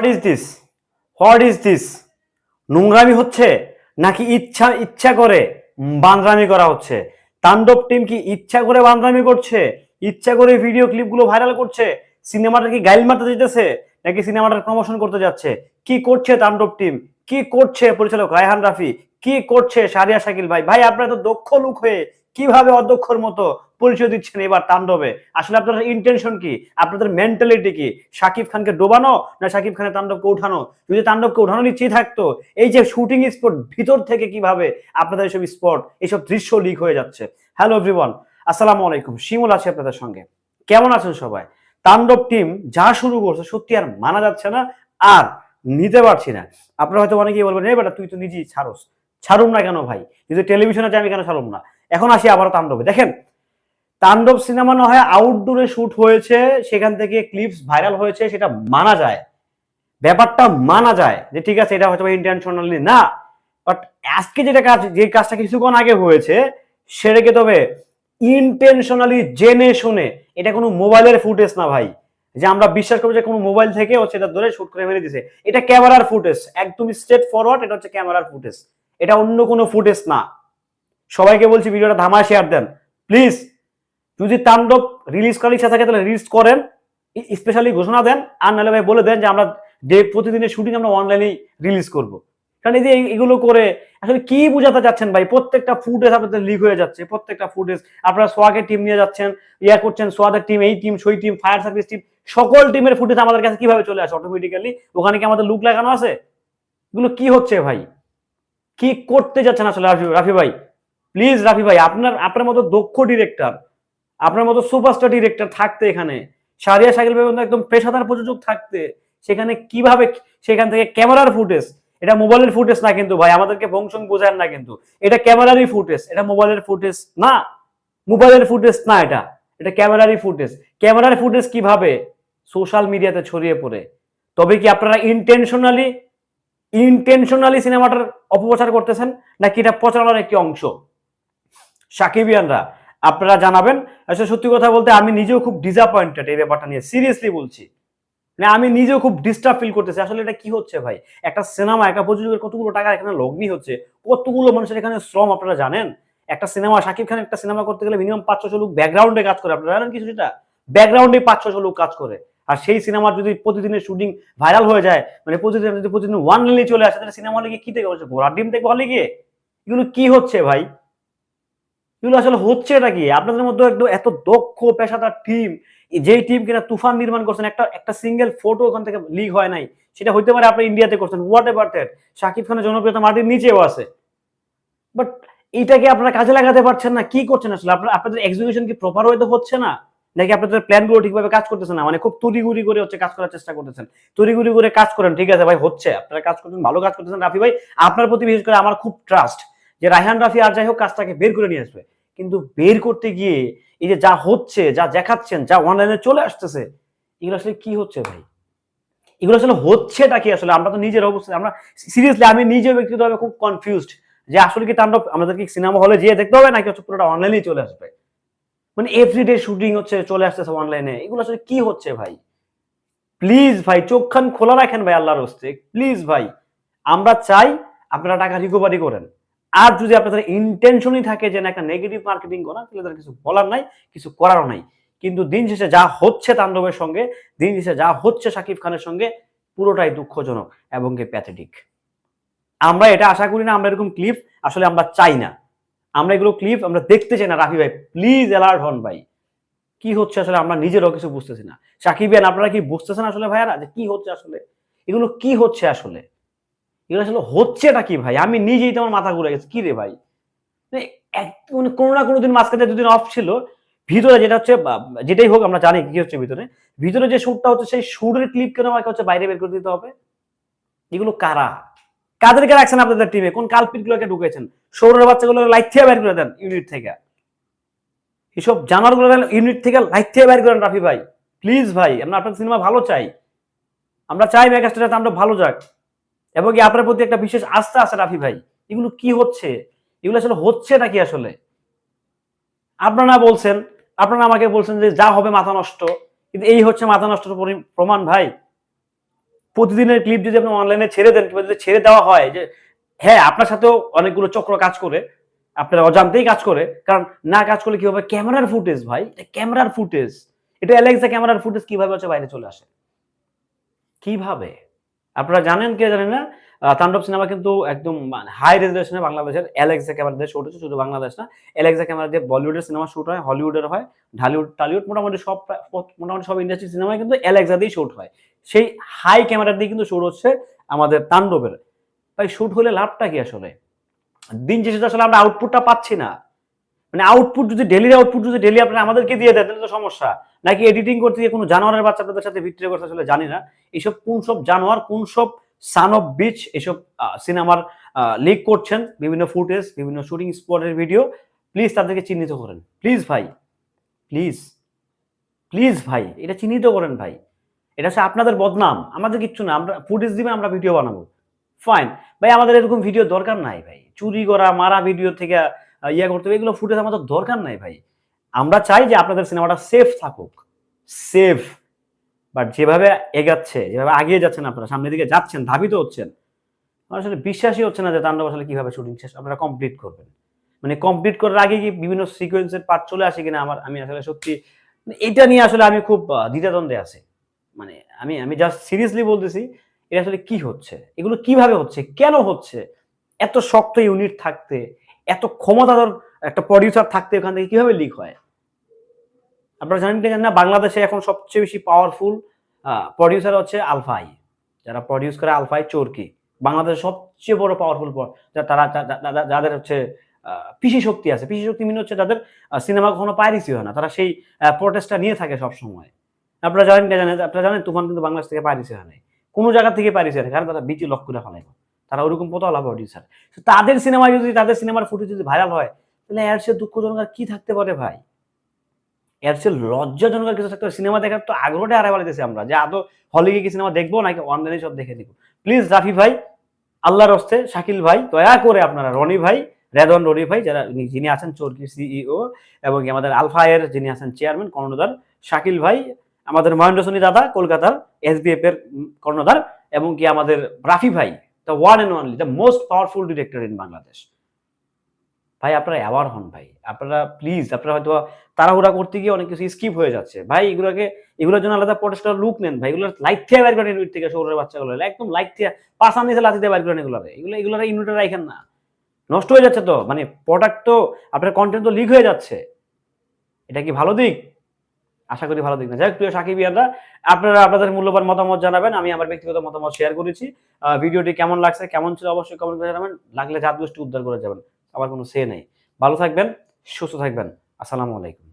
What is this what is this নোংরামি হচ্ছে নাকি ইচ্ছা ইচ্ছা করে বান্দরামি করা হচ্ছে? তাণ্ডব টিম কি ইচ্ছা করে বান্দরামি করছে? ইচ্ছা করে ভিডিও ক্লিপগুলো ভাইরাল করছে? সিনেমাটা কি গাইল মারতে যেতেছে নাকি সিনেমাটার প্রমোশন করতে যাচ্ছে? কি করছে তাণ্ডব টিম কি করছে পরিচালক রায়হান রাফি? কি করছে সারিয়া শাকিল ভাই? ভাই, আপনারা তো দক্ষ লোক হয়ে কীভাবে অধ্যক্ষর মতো পরিচয় দিচ্ছেন এবার তাণ্ডবে? আসলে আপনাদের ইন্টেনশন কি? আপনাদের মেন্টালিটি কি? শাকিব খানকে ডোবানো না শাকিব খানের তাণ্ডবকে উঠানো? যদি তাণ্ডবকে উঠানো নিচ্ছেই থাকতো, এই যে শুটিং স্পট ভিতর থেকে কীভাবে আপনাদের এইসব স্পট এইসব দৃশ্য লিক হয়ে যাচ্ছে? হ্যালো এভরিওয়ান আসসালামু আলাইকুম। শিমুল আছে আপনাদের সঙ্গে। কেমন আছেন সবাই? তাণ্ডব টিম যা শুরু করছে সত্যি আর মানা যাচ্ছে না, আর নিতে পারছি না। আপনারা হয়তো অনেকেই বলবেন এই বেটা তুই তো নিজেই ছাড়স। ছাড়ুম না কেন ভাই? যদি টেলিভিশনে যাই আমি কেন ছাড়ুম না? এখন আসি আবারও তাণ্ডবে। দেখেন, তাণ্ডব সিনেমা না হয় আউটডোরে শুট হয়েছে, সেখান থেকে ক্লিপস ভাইরাল হয়েছে, সেটা মানা যায়। ব্যাপারটা মানা যায় যে ঠিক আছে, এটা হয়তো ইন্টেনশনালি না বাট আজকে যেটা কাজ, যে কাজটা কিছুক্ষণ আগে হয়েছে, সেটাকে তবে ইন্টেনশনালি জেনে শুনে, এটা কোনো মোবাইলের ফুটেজ না ভাই। যে আমরা বিশ্বাস করব যে কোনো মোবাইল থেকে হচ্ছে এটা ধরে শুট করে মেরে দিছে। এটা ক্যামেরার ফুটেজ একদমই স্ট্রেট ফরওয়ার্ড এটা হচ্ছে ক্যামেরার ফুটেজ এটা অন্য কোনো ফুটেজ না। সবাইকে বলছি ভিডিওটা ধামা শেয়ার দেন। প্লিজ যদি তাণ্ডব রিলিজ করার ইচ্ছা থাকে তাহলে রিলিজ করেন স্পেশালি ঘোষণা দেন, আর নাহলে ভাই বলে দেন যে আমরা ডে প্রতিদিনের শুটিং আমরা অনলাইনেই রিলিজ করব। কারণ এই যে এগুলো করে আসলে কি বোঝাতে যাচ্ছেন ভাই? প্রত্যেকটা ফুটেজ আপনাদের লিক হয়ে যাচ্ছে, প্রত্যেকটা ফুটেজ আপনারা সোয়াগের টিম নিয়ে যাচ্ছেন, ইয়া করছেন সোয়াদের টিম এই টিম সই টিম ফায়ার সার্ভিস টিম সকল টিমের ফুটেজ আমাদের কাছে কীভাবে চলে আসে অটোমেটিক্যালি ওখানে কি আমাদের লুক লাগানো আছে? এগুলো কি হচ্ছে ভাই? কি করতে যাচ্ছেন আসলে রাফি রাফি ভাই? প্লিজ রাফি ভাই, আপনার আপনার মতো দক্ষ ডিরেক্টর আপনার মতো সুপারস্টার ডিরেক্টর থাকতে এখানে, সারিয়া সাইকেল ভাই একদম পেশাদার প্রযোজক থাকতে, সেখানে কীভাবে, সেখান থেকে ক্যামেরার ফুটেজ এটা মোবাইলের ফুটেজ না কিন্তু ভাই, আমাদেরকে বংশং বোঝান না কিন্তু, এটা ক্যামেরারই ফুটেজ এটা মোবাইলের ফুটেজ না মোবাইলের ফুটেজ না এটা এটা ক্যামেরারই ফুটেজ ক্যামেরার ফুটেজ কীভাবে সোশ্যাল মিডিয়াতে ছড়িয়ে পড়ে, তবে কি আপনারা ইন্টেনশনালি ইন্টেনশনালি সিনেমাটার অপপ্রচার করতেছেন, নাকি এটা প্রচারণার একটি অংশ? সাকিবিয়ানরা। আপনারা জানাবেন আসলে সত্যি কথা বলতে আমি নিজেও খুব ডিসঅ্যাপয়েন্টেড এই ব্যাপারটা নিয়ে সিরিয়াসলি বলছি। মানে আমি নিজেও খুব ডিস্টার্ব ফিল করতেছি, আসলে এটা কি হচ্ছে ভাই? একটা সিনেমা একটা প্রযোজকের কতগুলো টাকা এখানে লগ্নি হচ্ছে, কতগুলো মানুষের এখানে শ্রম, আপনারা জানেন? একটা সিনেমা শাকিব খান একটা সিনেমা করতে গেলে মিনিমাম পাঁচ ছশো লোক ব্যাকগ্রাউন্ডে কাজ করে, আপনারা জানেন কিছু সেটা? ব্যাকগ্রাউন্ডে পাঁচ ছশো লোক কাজ করে। আর সেই সিনেমার যদি প্রতিদিনের শুটিং ভাইরাল হয়ে যায় মানে প্রতিদিন যদি প্রতিদিন ওয়ান লিলে চলে আসে, তাহলে সিনেমা হলে গিয়ে কি হচ্ছে ঘোড়ার ডিম থেকে হলে গিয়ে? এগুলো কি হচ্ছে ভাই? এগুলো আসলে হচ্ছে এটা কি? আপনাদের মধ্যে একদম এত দক্ষ পেশাদার টিম যেই টিম কিনা তুফান নির্মাণ করছেন, একটা একটা সিঙ্গেল ফটো ওখান থেকে লিক হয় নাই, সেটা হইতে পারে আপনি ইন্ডিয়াতে করছেন হোয়াট এভার দ্যাট শাকিব খানের জনপ্রিয়তা মাটির নিচেও আছে। বাট এইটাকে আপনারা কাজে লাগাতে পারছেন না? কি করছেন আসলে? আপনার, আপনাদের এক্সিকিউশন কি প্রপার ওয়েতে হচ্ছে না? নাকি আপনাদের প্ল্যানগুলো ঠিকভাবে কাজ করতেছে না? মানে খুব তড়িগুড়ি করে হচ্ছে কাজ করার চেষ্টা করতেছেন। তড়িগুড়ি করে কাজ করেন, ঠিক আছে ভাই, হচ্ছে। আপনারা কাজ করছেন, ভালো কাজ করতেছেন রাফি ভাই। আপনার প্রতি বিশেষ করে আমার খুব ট্রাস্ট যে রায়হান রাফি আর যাই হোক কাজটাকে বের করে নিয়ে আসবে। কিন্তু বের করতে গিয়ে এই যে যা হচ্ছে, যা দেখাচ্ছেন, যা অনলাইনে চলে আসতেছে, এগুলো আসলে কি হচ্ছে ভাই? এগুলো আসলে হচ্ছে হচ্ছেটা কি আসলে? আমরা তো নিজের অবস্থা, আমরা সিরিয়াসলি আমি নিজে ব্যক্তিগতভাবে খুব কনফিউজড যে আসলে কি তাণ্ডব, আমাদের কি সিনেমা হলে যেয়ে দেখতে হবে নাকি হচ্ছে পুরোটা অনলাইনেই চলে আসবে? মানে এভরিডে শুটিং হচ্ছে, চলে আসতেছে অনলাইনে এগুলো আসলে কি হচ্ছে ভাই? প্লিজ ভাই চোখখান খোলা রাখেন ভাই আল্লাহর হস্তে প্লিজ ভাই, আমরা চাই আপনারা টাকা রিকভারি করেন। আর যদি আপনাদের ইন্টেনশনই থাকে যে না, একটা নেগেটিভ মার্কেটিং করা, তাহলে তার কিছু বলার নাই, কিছু করারও নাই। কিন্তু দিন শেষে যা হচ্ছে তাণ্ডবের সঙ্গে, দিন শেষে যা হচ্ছে শাকিব খানের সঙ্গে, পুরোটাই দুঃখজনক এবং কি প্যাথেটিক আমরা এটা আশা করি না, আমরা এরকম ক্লিপ আসলে আমরা চাই না। আমরা এগুলো ক্লিপ আমরা দেখতে চাই না, রাফি ভাই প্লিজ অ্যালার্ট হন ভাই। কি হচ্ছে আসলে আমরা নিজেরাও কিছু বুঝতেছি না। সাকিবিয়ান আপনারা কি বুঝতেছেন আসলে ভাইয়ারা যে কি হচ্ছে আসলে? এগুলো কি হচ্ছে আসলে? এগুলো আসলে হচ্ছেটা কি ভাই? আমি নিজেই তোমার মাথা ঘুরে গেছে। কি রে ভাই? মানে মানে কোনো না কোনো দিন মাঝখানে দুদিন অফ ছিল। ভিতরে যেটা হচ্ছে যেটাই হোক আমরা জানি কি হচ্ছে ভিতরে। ভিতরে যে সুরটা হচ্ছে, সেই সুরের ক্লিপ কেন আমাকে হচ্ছে বাইরে বের করে দিতে হবে? এগুলো কারা? কাদেরকে রাখছেন আপনাদের টিমে কোন কালপিট গুলোকে ঢুকেছেন? সৌরের বাচ্চাগুলো লাইট থেকে বের করে দেন ইউনিট থেকে। এসব জানারগুলো ইউনিট থেকে লাইট থেকে বের করেন, রাফি ভাই। প্লিজ ভাই, আমরা আপনার সিনেমা ভালো চাই। আমরা চাই মেগাস্টার আমরা ভালো যাক। এবং কি আপনার প্রতি একটা বিশেষ আস্থা আছে রাফি ভাই? এগুলো কি হচ্ছে? এগুলো আসলে হচ্ছে নাকি আসলে? আপনারা বলছেন, আপনারা আমাকে বলছেন যে যা হবে মাথা নষ্ট, কিন্তু এই হচ্ছে মাথা নষ্ট প্রমাণ ভাই। প্রতিদিনের ক্লিপ যদি আপনি অনলাইনে ছেড়ে দেন, কিংবা যদি ছেড়ে দেওয়া হয়, যে হ্যাঁ আপনার সাথেও অনেকগুলো চক্র কাজ করে, আপনারা অজান্তেই কাজ করে, কারণ না কাজ করলে কি হবে? ক্যামেরার ফুটেজ ভাই ক্যামেরার ফুটেজ এটা অ্যালেক্সা ক্যামেরার ফুটেজ কীভাবে হচ্ছে বাইরে চলে আসে? কীভাবে? আপনারা জানেন কে জানেন না? তাণ্ডব সিনেমা কিন্তু একদম হাই রেজুলেশনে বাংলাদেশের অ্যালেক্সা ক্যামেরা দিয়ে শুট হচ্ছে, শুধু বাংলাদেশ না। অ্যালেক্সা ক্যামেরা দিয়ে বলিউডের সিনেমা শুট হয় হলিউডের হয় ঢালিউড টালিউড মোটামুটি সব মোটামুটি সব ইন্ডাস্ট্রি সিনেমায় কিন্তু অ্যালেক্সা দিয়েই শুট হয়। সেই হাই ক্যামেরা দিয়ে কিন্তু শুট হচ্ছে আমাদের তাণ্ডবের। তাই শুট হলে লাভটা কি আসলে? দিন শেষে আসলে আমরা আউটপুটটা পাচ্ছি না। মানে আউটপুট যদি ডেলির আউটপুট যদি ডেলি আপনারা আমাদেরকে দিয়ে দেন, তাহলে তো সমস্যা। নাকি এডিটিং করতে গিয়ে কোনো জানোয়ারের বাচ্চা আপনাদের সাথে বিক্রি করতে আসলে জানি না। এইসব কোন সব জানোয়ার, কোন সব সান অফ বিচ এসব সিনেমার লিক করছেন, বিভিন্ন ফুটেজ বিভিন্ন শুটিং স্পটের ভিডিও প্লিজ তাদেরকে চিহ্নিত করেন। প্লিজ ভাই প্লিজ প্লিজ ভাই, এটা চিহ্নিত করেন ভাই। এটা হচ্ছে আপনাদের বদনাম, আমাদের কিচ্ছু না, আমরা ফুটেজ দিবেন, আমরা ভিডিও বানাবো। ফাইন ভাই, আমাদের এরকম ভিডিও দরকার নাই ভাই। চুরি করা, মারা ভিডিও থেকে ইয়ে করতে হবে, এগুলো ফুটেজ আমাদের দরকার নাই ভাই। আমরা চাই যে আপনাদের সিনেমাটা সেফ থাকুক সেফ বাট যেভাবে এগাচ্ছে যেভাবে আগিয়ে যাচ্ছেন আপনারা সামনের দিকে যাচ্ছেন ধাবিত হচ্ছেন আসলে বিশ্বাসই হচ্ছে না যে তাণ্ডব আসলে কীভাবে শুটিং শেষ আপনারা কমপ্লিট করবেন। মানে কমপ্লিট করার আগে কি বিভিন্ন সিকোয়েন্সের পার্ট চলে আসে কিনা আমার আমি আসলে সত্যি মানে এটা নিয়ে আসলে আমি খুব আহ, দ্বিধাদ্বন্দ্বে আছি। মানে আমি আমি জাস্ট সিরিয়াসলি বলতেছি এটা আসলে কি হচ্ছে এগুলো কীভাবে হচ্ছে কেন হচ্ছে এত শক্ত ইউনিট থাকতে এত ক্ষমতাধর একটা প্রডিউসার থাকতে ওখান থেকে কীভাবে লিক হয়? আপনারা জানেন না বাংলাদেশে এখন সবচেয়ে বেশি পাওয়ারফুল প্রডিউসার হচ্ছে আলফাই যারা প্রডিউস করে আলফাই চোরকি। বাংলাদেশের সবচেয়ে বড় পাওয়ারফুল তারা যাদের হচ্ছে পিসি শক্তি আছে। পিসি শক্তি মিন হচ্ছে যাদের সিনেমা কখনো পাইরেসি হয় না। তারা সেই প্রোটেস্টটা নিয়ে থাকে সব সময় আপনারা জানেন কে জানেন? আপনারা জানেন তুফান কিন্তু বাংলাদেশ থেকে পাইরেসি হয় নাই। কোনো জায়গা থেকে পাইরেসি হয় কারণ তারা বিচি লক করে ফেলাই তারা ওরকম পতলা প্রডিউসার তাদের সিনেমা যদি তাদের সিনেমার ফুটেজ যদি ভাইরাল হয় তাহলে এর সে দুঃখজনক আর কি থাকতে পারে ভাই? এর সে লজ্জাজনক আর কিছু থাকতে পারে? সিনেমা দেখার তো আগ্রহটা হারাই পালাইতেছি আমরা। যে আদৌ হলে গিয়ে কি সিনেমা দেখব নাকি অনলাইনে সব দেখে দিব প্লিজ রাফি ভাই, আল্লাহর হস্তে শাকিল ভাই, দয়া করে আপনারা, রনি ভাই, রেদন রনি ভাই, যারা যিনি আছেন চোরকি সিইও এবং কি আমাদের আলফায়ের যিনি আছেন চেয়ারম্যান কর্ণধার, শাকিল ভাই, আমাদের মহেন্দ্র সোনি দাদা, কলকাতার এসবিএফ এর কর্ণধার এবং কি আমাদের রাফি ভাই the one and only the most powerful director in Bangladesh ভাই, আপনারা অ্যাওয়ার হন ভাই। আপনারা প্লিজ আপনারা হয়তো তাড়াহুড়া করতে গিয়ে অনেক কিছু স্কিপ হয়ে যাচ্ছে। ভাই, এগুলোকে, এগুলোর জন্য আলাদা প্রটেস্টার লুক নেন ভাই। এগুলো লাইট থেকে বাইর করেন থেকে, শহরের বাচ্চাগুলো। একদম লাইট থেকে পাশান নিচে লাথি দিয়ে বাইর করেন এগুলো এগুলো এগুলো ইউনিটে রাখেন না। নষ্ট হয়ে যাচ্ছে তো। মানে প্রোডাক্ট তো, আপনার কন্টেন্ট তো লিক হয়ে যাচ্ছে। এটা কি ভালো দিক? আশা করি ভালো দিক না। যাই প্রিয় সাকিব ইয়াররা, আপনারা আপনাদের মূল্যবান মতামত জানাবেন। আমি আমার ব্যক্তিগত মতামত শেয়ার করেছি। ভিডিওটি কেমন লাগছে, কেমন ছিল অবশ্যই কমেন্ট করে জানাবেন। লাগলে জাত গোষ্ঠী উদ্ধার করে যাবেন। আমার কোনো সে নেই। ভালো থাকবেন সুস্থ থাকবেন। আসসালামু আলাইকুম।